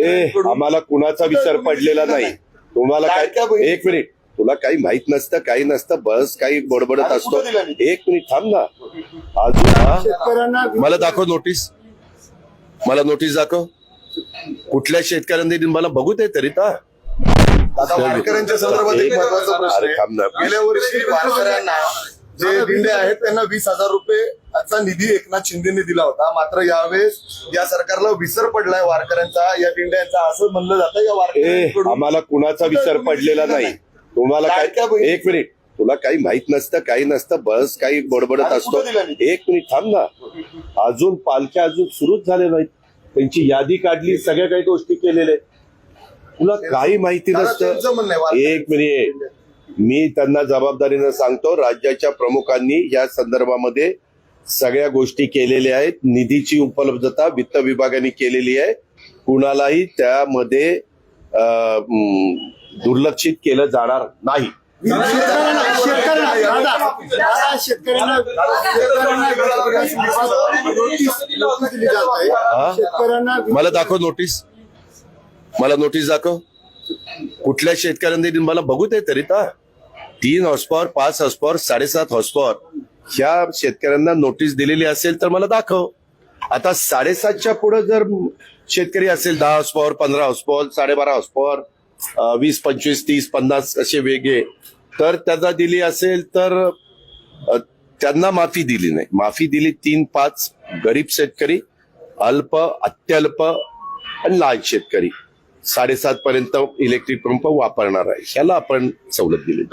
ए आम्हाला कुणाचा विसर पडलेला नाही. तुम्हाला काय एक मिनिट. तुला काही माहीत नसतं काही नसतं बस काही बडबडत असतो? एक मिनिट थांब ना. अजून मला दाखव नोटीस मला नोटीस दाखव. कुठल्या शेतकऱ्यांनी दिली? मला बघू दे तरी तर आता वारकऱ्यांच्या संदर्भात एक महत्त्वाचा प्रश्न अरे आहे. थांब ना. गेल्या वर्षी वारकऱ्यांना जे दिंडे आहेत त्यांना वीस हजार रुपये निधी एकनाथ शिंदेने दिला होता. मात्र यावेळेस या सरकारला विसर पडलाय वारकऱ्यांचा या दिंड्यांचा. असं म्हणलं जातं या वारकऱ्यांकडून. आम्हाला कुणाचा विसर पडलेला नाही. तुम्हाला काय एक मिनिट. तुला काही माहीत नसतं काही नसतं बस काही बडबडत असतो? एक मिनिट थांब ना. अजून पालख्या अजून सुरूच झाले नाहीत. त्यांची यादी काढली सगळ्या काही गोष्टी केलेल्या. तुला काही माहिती नसतं. एक मिनिट. मी त्यांना जबाबदारीनं सांगतो राज्याच्या प्रमुखांनी या संदर्भामध्ये सगळ्या गोष्टी केलेल्या आहेत. निधीची उपलब्धता वित्त विभागाने केलेली आहे. कुणालाही त्यामध्ये अं, दुर्लक्षित केलं जाणार नाही. मला दाखव नोटीस मला नोटीस दाखव. कुठल्या शेतकऱ्यांनी मला बघू दे तरी तर तीन हॉर्सपॉवर पाच हॉर्सपॉवर साडेसात हॉर्सपॉवर ह्या शेतकऱ्यांना नोटीस दिलेली असेल तर मला दाखव. आता साडेसातच्या पुढे जर शेतकरी असेल दहा हॉर्सपॉवर पंधरा हॉर्सपॉवर साडेबारा हॉर्सपॉवर वीस पंचवीस तीस पन्नास असे वेगळे तर त्याचा दिली असेल तर त्यांना माफी दिली नाही. माफी दिली तीन पाच गरीब शेतकरी अल्प अत्यल्प आणि लहान शेतकरी. साडेसात पर्यंत इलेक्ट्रिक पंप वापरणार आहे. ह्याला आपण सवलत दिली.